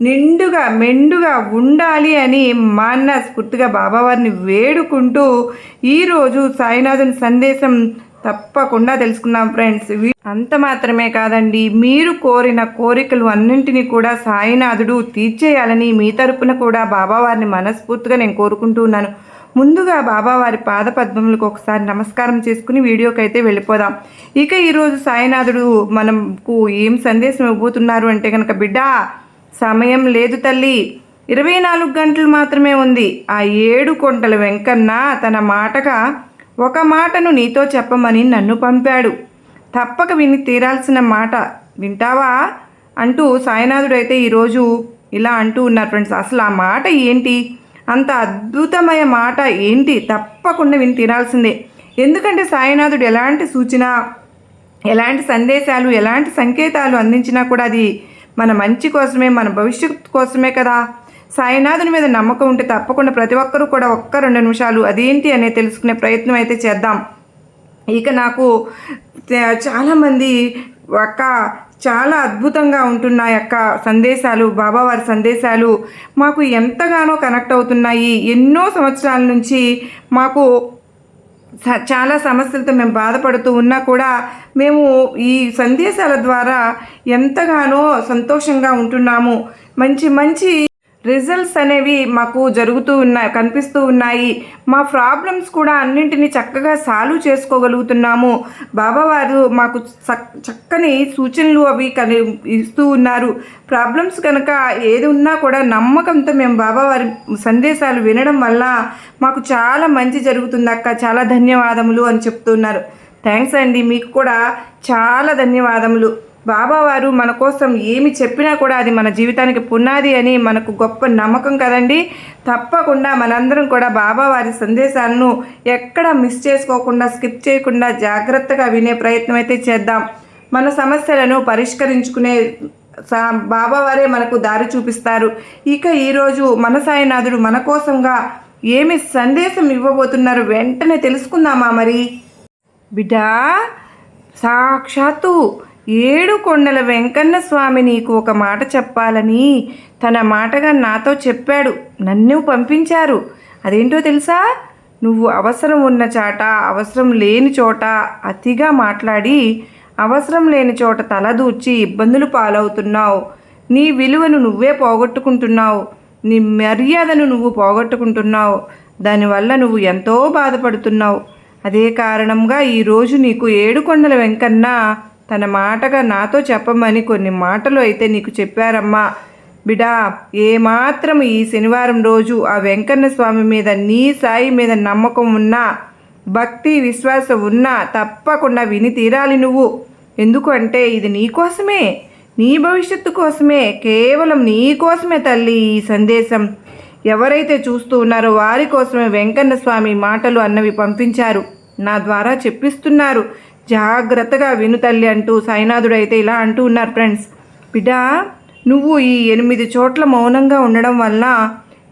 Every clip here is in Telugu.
నిండుగా మెండుగా ఉండాలి అని మానస్ఫూర్తిగా బాబావారిని వేడుకుంటూ ఈరోజు సాయినాథుని సందేశం తప్పకుండా తెలుసుకున్నాం ఫ్రెండ్స్. అంత మాత్రమే కాదండి మీరు కోరిన కోరికలు అన్నింటినీ కూడా సాయినాథుడు తీర్చేయాలని మీ తరపున కూడా బాబావారిని మనస్ఫూర్తిగా నేను కోరుకుంటున్నాను ముందుగా బాబావారి పాదపద్మములకు ఒకసారి నమస్కారం చేసుకుని వీడియోకి అయితే వెళ్ళిపోదాం. ఇక ఈరోజు సాయినాథుడు మనకు ఏం సందేశం ఇవ్వబోతున్నారు అంటే కనుక బిడ్డ సమయం లేదు తల్లి. ఇరవై నాలుగు గంటలు మాత్రమే ఉంది. ఆ ఏడు కొంటల వెంకన్న తన మాటగా ఒక మాటను నీతో చెప్పమని నన్ను పంపాడు. తప్పక విని తీరాల్సిన మాట వింటావా? అంటూ సాయినాథుడు అయితే ఈరోజు ఇలా అంటూ ఉన్నారు ఫ్రెండ్స్. అసలు ఆ మాట ఏంటి? అంత అద్భుతమైన మాట ఏంటి? తప్పకుండా విని తీరాల్సిందే. ఎందుకంటే సాయినాథుడు ఎలాంటి సూచన ఎలాంటి సందేశాలు ఎలాంటి సంకేతాలు అందించినా కూడా అది మన మంచి కోసమే మన భవిష్యత్తు కోసమే కదా. సాయినాథుని మీద నమ్మకం ఉంటే తప్పకుండా ప్రతి ఒక్కరూ కూడా ఒక్క రెండు నిమిషాలు అదేంటి అనేది తెలుసుకునే ప్రయత్నం అయితే చేద్దాం. ఇక నాకు చాలామంది అక్క చాలా అద్భుతంగా ఉంటున్నాయి అక్క సందేశాలు బాబావారి సందేశాలు. మాకు ఎంతగానో కనెక్ట్ అవుతున్నాయి. ఎన్నో సంవత్సరాల నుంచి మాకు చాలా సమస్యలతో మేము బాధపడుతూ ఉన్నా కూడా మేము ఈ సందేశాల ద్వారా ఎంతగానో సంతోషంగా ఉంటున్నాము. మంచి మంచి రిజల్ట్స్ అనేవి మాకు జరుగుతూ ఉన్నాయి కనిపిస్తూ ఉన్నాయి. మా ప్రాబ్లమ్స్ కూడా అన్నింటినీ చక్కగా సాల్వ్ చేసుకోగలుగుతున్నాము. బాబావారు మాకు చక్కని సూచనలు అవి కని ఇస్తూ ఉన్నారు. ప్రాబ్లమ్స్ కనుక ఏది ఉన్నా కూడా నమ్మకంతో మేము బాబావారి సందేశాలు వినడం వల్ల మాకు చాలా మంచి జరుగుతుంది అక్క. చాలా ధన్యవాదములు అని చెప్తున్నారు. థ్యాంక్స్ అండి. మీకు కూడా చాలా ధన్యవాదములు. బాబావారు మన కోసం ఏమి చెప్పినా కూడా అది మన జీవితానికి పునాది అని మనకు గొప్ప నమ్మకం కదండి. తప్పకుండా మనందరం కూడా బాబావారి సందేశాలను ఎక్కడ మిస్ చేసుకోకుండా స్కిప్ చేయకుండా జాగ్రత్తగా వినే ప్రయత్నం అయితే చేద్దాం. మన సమస్యలను పరిష్కరించుకునే సా బాబావారే మనకు దారి చూపిస్తారు. ఇక ఈరోజు మన సాయినాథుడు మన కోసంగా ఏమి సందేశం ఇవ్వబోతున్నారు వెంటనే తెలుసుకుందామా మరి? బిడ్డా సాక్షాత్తు ఏడు కొండల వెంకన్న స్వామి నీకు ఒక మాట చెప్పాలని తన మాటగా నాతో చెప్పాడు. నన్ను పంపించారు. అదేంటో తెలుసా? నువ్వు అవసరం ఉన్న చాట అవసరం లేని చోట అతిగా మాట్లాడి అవసరం లేని చోట తలదూర్చి ఇబ్బందులు పాలవుతున్నావు. నీ విలువను నువ్వే పోగొట్టుకుంటున్నావు. నీ మర్యాదను నువ్వు పోగొట్టుకుంటున్నావు. దానివల్ల నువ్వు ఎంతో బాధపడుతున్నావు. అదే కారణంగా ఈరోజు నీకు ఏడుకొండల వెంకన్న తన మాటగా నాతో చెప్పమని కొన్ని మాటలు అయితే నీకు చెప్పారమ్మా. బిడా ఏమాత్రం ఈ శనివారం రోజు ఆ వెంకన్న స్వామి మీద నీ సాయి మీద నమ్మకం ఉన్నా భక్తి విశ్వాసం ఉన్నా తప్పకుండా విని తీరాలి నువ్వు. ఎందుకంటే ఇది నీ కోసమే. నీ భవిష్యత్తు కోసమే. కేవలం నీ కోసమే తల్లి ఈ సందేశం. ఎవరైతే చూస్తూ ఉన్నారో వారి కోసమే వెంకన్న స్వామి మాటలు అన్నవి పంపించారు. నా ద్వారా చెప్పిస్తున్నారు. జాగ్రత్తగా విను తల్లి అంటూ సాయినాథుడు అయితే ఇలా అంటూ ఉన్నారు ఫ్రెండ్స్. బిడ్డా నువ్వు ఈ ఎనిమిది చోట్ల మౌనంగా ఉండడం వల్ల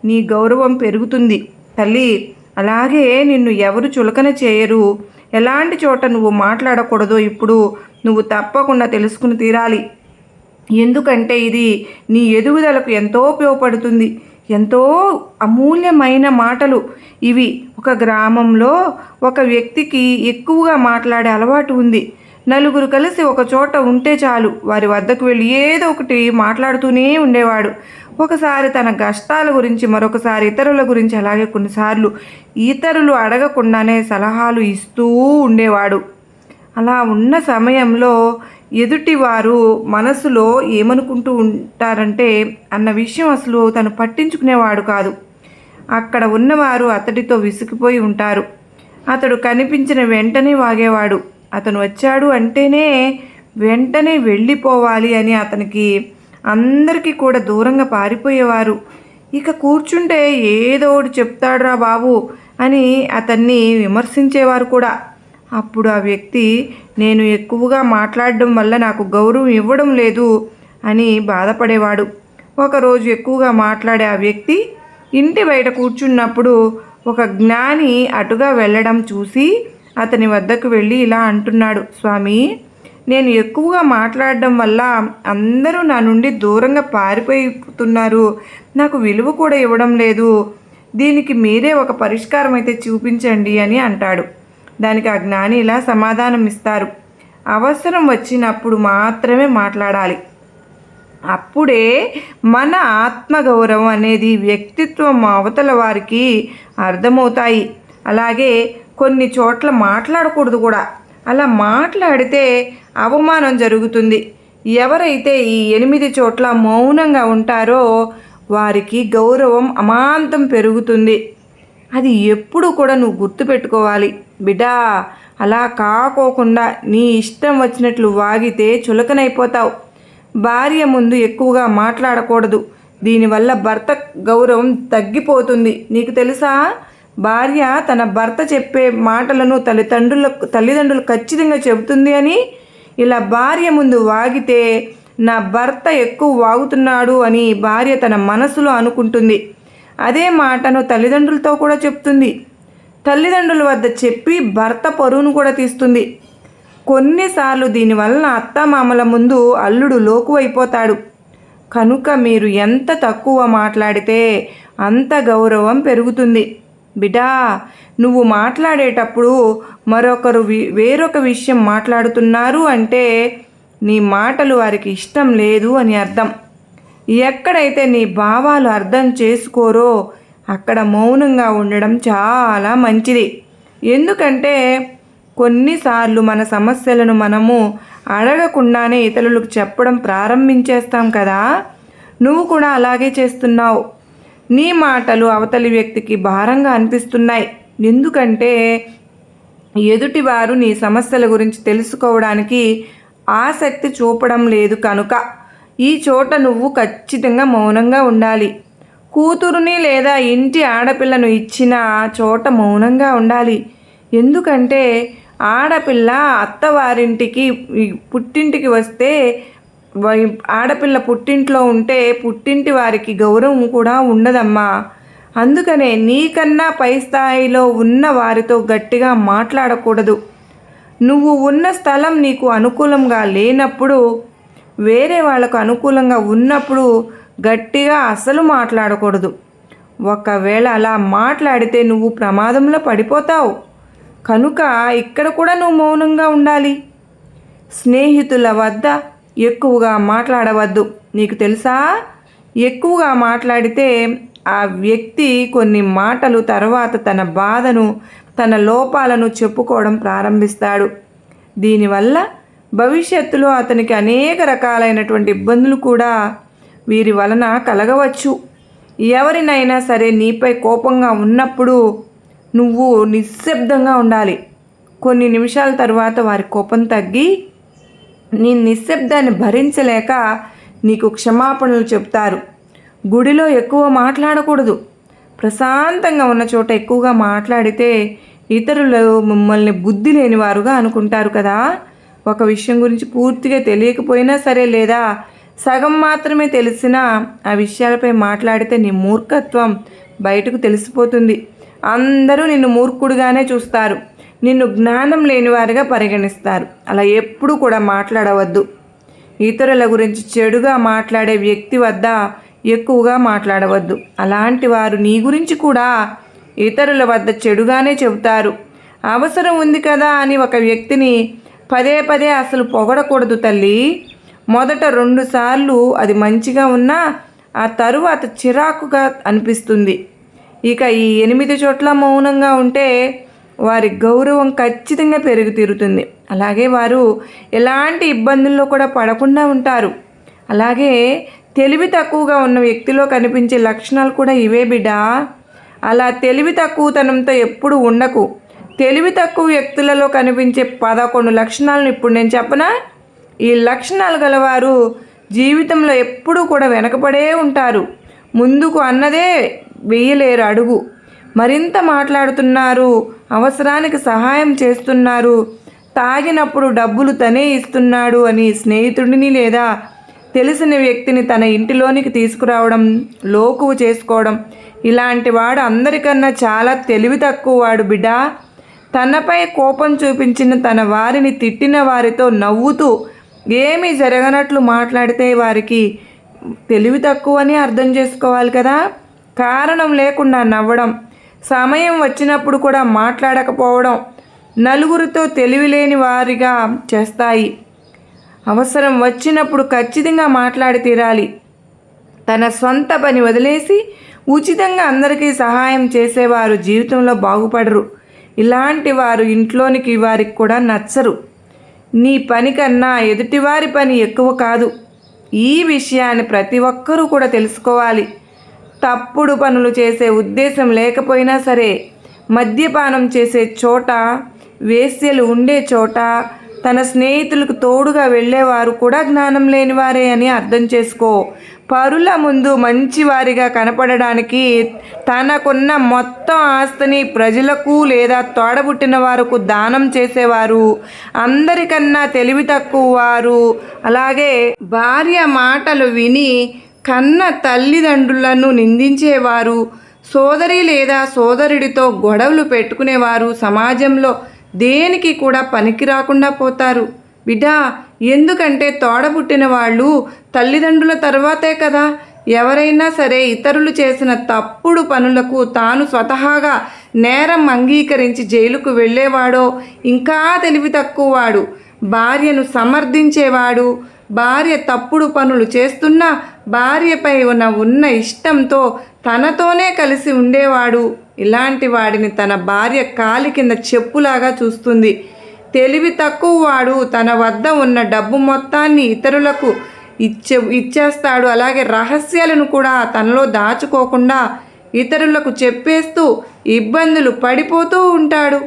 నీ గౌరవం పెరుగుతుంది. తల్లి అలాగే నిన్ను ఎవరు చులకన చేయరు. ఎలాంటి చోట నువ్వు మాట్లాడకూడదో ఇప్పుడు నువ్వు తప్పకుండా తెలుసుకుని తీరాలి. ఎందుకంటే ఇది నీ ఎదుగుదలకు ఎంతో ఉపయోగపడుతుంది. ఎంతో అమూల్యమైన మాటలు ఇవి. ఒక గ్రామంలో ఒక వ్యక్తికి ఎక్కువగా మాట్లాడే అలవాటు ఉంది. నలుగురు కలిసి ఒక చోట ఉంటే చాలు. వారి వద్దకు వెళ్ళి ఏదో ఒకటి మాట్లాడుతూనే ఉండేవాడు. ఒకసారి తన కష్టాల గురించి మరొకసారి ఇతరుల గురించి అలాగే కొన్నిసార్లు ఇతరులు అడగకుండానే సలహాలు ఇస్తూ ఉండేవాడు. అలా ఉన్న సమయంలో ఎదుటివారు మనసులో ఏమనుకుంటూ ఉంటారంటే అన్న విషయం అసలు తను పట్టించుకునేవాడు కాదు. అక్కడ ఉన్నవారు అతడితో విసిగిపోయి ఉంటారు. అతడు కనిపించిన వెంటనే వాగేవాడు. అతను వచ్చాడు అంటేనే వెంటనే వెళ్ళిపోవాలి అని అతనికి అందరికీ కూడా దూరంగా పారిపోయేవారు. ఇక కూర్చుంటే ఏదో ఒకటి చెప్తాడురా బాబు అని అతన్ని విమర్శించేవారు కూడా. అప్పుడు ఆ వ్యక్తి నేను ఎక్కువగా మాట్లాడడం వల్ల నాకు గౌరవం ఇవ్వడం లేదు అని బాధపడేవాడు. ఒకరోజు ఎక్కువగా మాట్లాడే ఆ వ్యక్తి ఇంటి బయట కూర్చున్నప్పుడు ఒక జ్ఞాని అటుగా వెళ్ళడం చూసి అతని వద్దకు వెళ్ళి ఇలా అంటున్నాడు స్వామి నేను ఎక్కువగా మాట్లాడడం వల్ల అందరూ నా నుండి దూరంగా పారిపోతున్నారు. నాకు విలువ కూడా ఇవ్వడం లేదు. దీనికి మీరే ఒక పరిష్కారం అయితే చూపించండి అని అంటాడు. దానికి ఆ జ్ఞాని ఇలా సమాధానం ఇస్తారు అవసరం వచ్చినప్పుడు మాత్రమే మాట్లాడాలి. అప్పుడే మన ఆత్మగౌరవం అనేది వ్యక్తిత్వం అవతల వారికి అర్థమవుతాయి. అలాగే కొన్ని చోట్ల మాట్లాడకూడదు కూడా. అలా మాట్లాడితే అవమానం జరుగుతుంది. ఎవరైతే ఈ ఎనిమిది చోట్ల మౌనంగా ఉంటారో వారికి గౌరవం అమాంతం పెరుగుతుంది. అది ఎప్పుడు కూడా నువ్వు గుర్తుపెట్టుకోవాలి. బిడ్డా అలా కాకోకుండా నీ ఇష్టం వచ్చినట్లు వాగితే చులకనైపోతావు. భార్య ముందు ఎక్కువగా మాట్లాడకూడదు. దీనివల్ల భర్త గౌరవం తగ్గిపోతుంది. నీకు తెలుసా? భార్య తన భర్త చెప్పే మాటలను తల్లిదండ్రులకు తల్లిదండ్రులు ఖచ్చితంగా చెబుతుంది అని ఇలా భార్య ముందు వాగితే నా భర్త ఎక్కువ వాగుతున్నాడు అని భార్య తన మనసులో అనుకుంటుంది. అదే మాటను తల్లిదండ్రులతో కూడా చెప్తుంది. తల్లిదండ్రుల వద్ద చెప్పి భర్త పరువును కూడా తీస్తుంది. కొన్నిసార్లు దీనివలన అత్తమామల ముందు అల్లుడు లోకు అయిపోతాడు కనుక మీరు ఎంత తక్కువ మాట్లాడితే అంత గౌరవం పెరుగుతుంది. బిడా నువ్వు మాట్లాడేటప్పుడు మరొకరు వి- వేరొక విషయం మాట్లాడుతున్నారు అంటే నీ మాటలు వారికి ఇష్టం లేదు అని అర్థం. ఎక్కడైతే నీ భావాలు అర్థం చేసుకోరో అక్కడ మౌనంగా ఉండడం చాలా మంచిది. ఎందుకంటే కొన్నిసార్లు మన సమస్యలను మనము అడగకుండానే ఇతరులకు చెప్పడం ప్రారంభించేస్తాం కదా. నువ్వు కూడా అలాగే చేస్తున్నావు. నీ మాటలు అవతలి వ్యక్తికి భారంగా అనిపిస్తున్నాయి. ఎందుకంటే ఎదుటివారు నీ సమస్యల గురించి తెలుసుకోవడానికి ఆసక్తి చూపడం లేదు కనుక. ఈ చోట నువ్వు ఖచ్చితంగా మౌనంగా ఉండాలి. కూతురుని లేదా ఇంటి ఆడపిల్లను ఇచ్చిన చోట మౌనంగా ఉండాలి. ఎందుకంటే ఆడపిల్ల అత్తవారింటికి పుట్టింటికి వస్తే ఆడపిల్ల పుట్టింట్లో ఉంటే పుట్టింటి వారికి గౌరవం కూడా ఉండదమ్మా. అందుకనే నీకన్నా పై స్థాయిలో ఉన్న వారితో గట్టిగా మాట్లాడకూడదు. నువ్వు ఉన్న స్థలం నీకు అనుకూలంగా లేనప్పుడు వేరే వాళ్ళకు అనుకూలంగా ఉన్నప్పుడు గట్టిగా అసలు మాట్లాడకూడదు. ఒకవేళ అలా మాట్లాడితే నువ్వు ప్రమాదంలో పడిపోతావు. కనుక ఇక్కడ కూడా నువ్వు మౌనంగా ఉండాలి. స్నేహితుల వద్ద ఎక్కువగా మాట్లాడవద్దు. నీకు తెలుసా? ఎక్కువగా మాట్లాడితే ఆ వ్యక్తి కొన్ని మాటలు తర్వాత తన బాధను తన లోపాలను చెప్పుకోవడం ప్రారంభిస్తాడు. దీనివల్ల భవిష్యత్తులో అతనికి అనేక రకాలైనటువంటి ఇబ్బందులు కూడా వీరి వలన కలగవచ్చు. ఎవరినైనా సరే నీపై కోపంగా ఉన్నప్పుడు నువ్వు నిశ్శబ్దంగా ఉండాలి. కొన్ని నిమిషాల తర్వాత వారి కోపం తగ్గి నీ నిశ్శబ్దాన్ని భరించలేక నీకు క్షమాపణలు చెప్తారు గుడిలో ఎక్కువ మాట్లాడకూడదు. ప్రశాంతంగా ఉన్న చోట ఎక్కువగా మాట్లాడితే ఇతరులు మిమ్మల్ని బుద్ధి లేనివారుగా అనుకుంటారు కదా. ఒక విషయం గురించి పూర్తిగా తెలియకపోయినా సరే లేదా సగం మాత్రమే తెలిసినా ఆ విషయాలపై మాట్లాడితే నీ మూర్ఖత్వం బయటకు తెలిసిపోతుంది. అందరూ నిన్ను మూర్ఖుడుగానే చూస్తారు. నిన్ను జ్ఞానం లేనివారిగా పరిగణిస్తారు. అలా ఎప్పుడూ కూడా మాట్లాడవద్దు. ఇతరుల గురించి చెడుగా మాట్లాడే వ్యక్తి వద్ద ఎక్కువగా మాట్లాడవద్దు. అలాంటి వారు నీ గురించి కూడా ఇతరుల వద్ద చెడుగానే చెబుతారు. అవసరం ఉంది కదా అని ఒక వ్యక్తిని పదే పదే అసలు పొగడకూడదు తల్లి. మొదట రెండుసార్లు అది మంచిగా ఉన్నా ఆ తరువాత చిరాకుగా అనిపిస్తుంది. ఇక ఈ ఎనిమిది చోట్ల మౌనంగా ఉంటే వారి గౌరవం ఖచ్చితంగా పెరుగు తీరుతుంది అలాగే వారు ఎలాంటి ఇబ్బందుల్లో కూడా పడకుండా ఉంటారు. అలాగే తెలివి తక్కువగా ఉన్న వ్యక్తిలో కనిపించే లక్షణాలు కూడా ఇవే బిడ్డా. అలా తెలివి తక్కువతనంతో ఎప్పుడు ఉండకు. తెలివి తక్కువ వ్యక్తులలో కనిపించే పదకొండు లక్షణాలను ఇప్పుడు నేను చెప్పనా? ఈ లక్షణాలు గలవారు జీవితంలో ఎప్పుడూ కూడా వెనకపడే ఉంటారు. ముందుకు అన్నదే వేయలేరు అడుగు. మరింత మాట్లాడుతున్నారు అవసరానికి సహాయం చేస్తున్నారు. తాగినప్పుడు డబ్బులు తనే ఇస్తున్నాడు అని స్నేహితుడిని లేదా తెలిసిన వ్యక్తిని తన ఇంటిలోనికి తీసుకురావడం లోకువు చేసుకోవడం ఇలాంటి వాడు అందరికన్నా చాలా తెలివి తక్కువ వాడు బిడ్డ. తనపై కోపం చూపించిన తన వారిని తిట్టిన వారితో నవ్వుతూ ఏమీ జరగనట్లు మాట్లాడితే వారికి తెలివి తక్కువని అర్థం చేసుకోవాలి కదా? కారణం లేకుండా నవ్వడం సమయం వచ్చినప్పుడు కూడా మాట్లాడకపోవడం నలుగురితో తెలివిలేని వారిగా చేస్తాయి. అవసరం వచ్చినప్పుడు ఖచ్చితంగా మాట్లాడి తీరాలి. తన సొంత పని వదిలేసి ఉచితంగా అందరికీ సహాయం చేసేవారు జీవితంలో బాగుపడరు. ఇలాంటి వారు ఇంట్లోనికి వారికి కూడా నచ్చరు. నీ పని కన్నా ఎదుటివారి పని ఎక్కువ కాదు. ఈ విషయాన్ని ప్రతి ఒక్కరూ కూడా తెలుసుకోవాలి. తప్పుడు పనులు చేసే ఉద్దేశం లేకపోయినా సరే మద్యపానం చేసే చోట వేశ్యలు ఉండే చోట తన స్నేహితులకు తోడుగా వెళ్ళేవారు కూడా జ్ఞానం లేనివారే అని అర్థం చేసుకో. పరుల ముందు మంచివారిగా కనపడడానికి తనకున్న మొత్తం ఆస్తిని ప్రజలకు లేదా తోడబుట్టిన వారికి దానం చేసేవారు. అందరికన్నా తెలివి తక్కువ వారు. అలాగే భార్య మాటలు విని కన్న తల్లిదండ్రులను నిందించేవారు. సోదరి లేదా సోదరుడితో గొడవలు పెట్టుకునేవారు. సమాజంలో దేనికి కూడా పనికి రాకుండా పోతారు. బిడ్డా ఎందుకంటే తోడబుట్టిన వాళ్ళు తల్లిదండ్రుల తర్వాతే కదా. ఎవరైనా సరే ఇతరులు చేసిన తప్పుడు పనులకు తాను స్వతహాగా నేరం అంగీకరించి జైలుకు వెళ్ళేవాడో ఇంకా తెలివి తక్కువవాడు భార్యను సమర్థించేవాడు భార్య తప్పుడు పనులు చేస్తున్నా భార్యపై ఉన్న ఉన్న ఇష్టంతో తనతోనే కలిసి ఉండేవాడు. ఇలాంటి వాడిని తన భార్య కాలి కింద చెప్పులాగా చూస్తుంది. తెలివి తక్కువ వాడు. తన వద్ద ఉన్న డబ్బు మొత్తాన్ని ఇతరులకు ఇచ్చే ఇచ్చేస్తాడు. అలాగే రహస్యాలను కూడా తనలో దాచుకోకుండా ఇతరులకు చెప్పేస్తూ ఇబ్బందులు పడిపోతూ ఉంటాడు.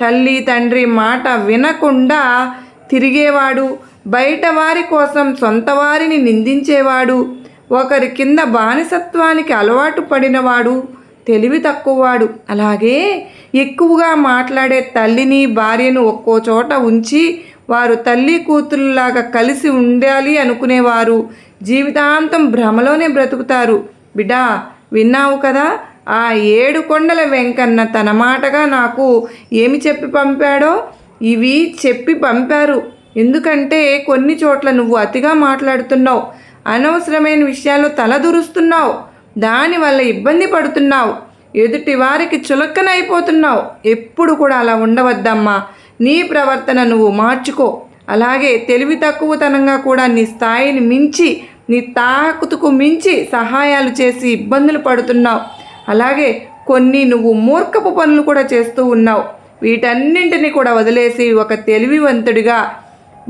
తల్లి తండ్రి మాట వినకుండా తిరిగేవాడు. బయట వారి కోసం సొంత వారిని నిందించేవాడు. ఒకరి కింద బానిసత్వానికి అలవాటు పడినవాడు. తెలివి తక్కువవాడు. అలాగే ఎక్కువగా మాట్లాడే తల్లిని భార్యను ఒక్కో చోట ఉంచి వారు తల్లి కూతురులాగా కలిసి ఉండాలి అనుకునేవారు. జీవితాంతం భ్రమలోనే బ్రతుకుతారు. బిడా విన్నావు కదా ఆ ఏడు కొండల వెంకన్న తన మాటగా నాకు ఏమి చెప్పి పంపాడో? ఇవి చెప్పి పంపారు. ఎందుకంటే కొన్ని చోట్ల నువ్వు అతిగా మాట్లాడుతున్నావు. అనవసరమైన విషయాలు తలదురుస్తున్నావు. దానివల్ల ఇబ్బంది పడుతున్నావు. ఎదుటి వారికి చులక్కనైపోతున్నావు ఎప్పుడు కూడా అలా ఉండవద్దమ్మా. నీ ప్రవర్తన నువ్వు మార్చుకో. అలాగే తెలివి తక్కువతనంగా కూడా నీ స్థాయిని మించి నీ తాకుతుకు మించి సహాయాలు చేసి ఇబ్బందులు పడుతున్నావు. అలాగే కొన్ని నువ్వు మూర్ఖపు పనులు కూడా చేస్తూ ఉన్నావు. వీటన్నింటినీ కూడా వదిలేసి ఒక తెలివివంతుడిగా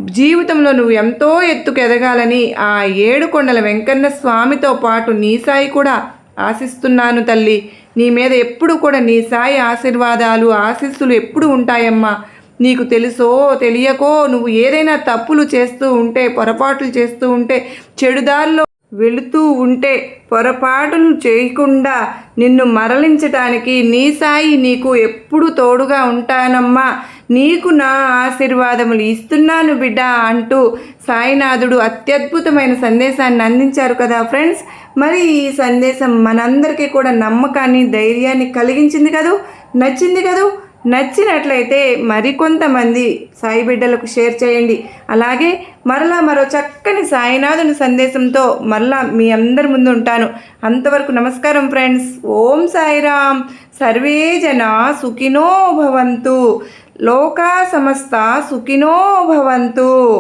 జీవితంలో నువ్వు ఎంతో ఎత్తుకు ఎదగాలని ఆ ఏడు కొండల వెంకన్న స్వామితో పాటు నీ సాయి కూడా ఆశిస్తున్నాను తల్లి. నీ మీద ఎప్పుడు కూడా నీ సాయి ఆశీర్వాదాలు ఆశీస్సులు ఎప్పుడు ఉంటాయమ్మా? నీకు తెలుసో తెలియకో నువ్వు ఏదైనా తప్పులు చేస్తూ ఉంటే పొరపాట్లు చేస్తూ ఉంటే చెడుదారిలో వెళుతూ ఉంటే పొరపాటును చేయకుండా నిన్ను మరలించటానికి నీ సాయి నీకు ఎప్పుడు తోడుగా ఉంటానమ్మా. నీకు నా ఆశీర్వాదములు ఇస్తున్నాను బిడ్డ అంటూ సాయినాథుడు అత్యద్భుతమైన సందేశాన్ని అందించారు కదా ఫ్రెండ్స్. మరి ఈ సందేశం మనందరికీ కూడా నమ్మకాన్ని ధైర్యాన్ని కలిగించింది కదూ? నచ్చింది కదూ? నచ్చినట్లయితే మరికొంతమంది సాయి బిడ్డలకు షేర్ చేయండి. అలాగే మరలా మరో చక్కని సాయినాథుని సందేశంతో మరలా మీ అందరి ముందు ఉంటాను. అంతవరకు నమస్కారం ఫ్రెండ్స్. ఓం సాయిరామ్. సర్వే జన సుఖినో భవంతు. లోకా సమస్త సుఖినో భవంతు.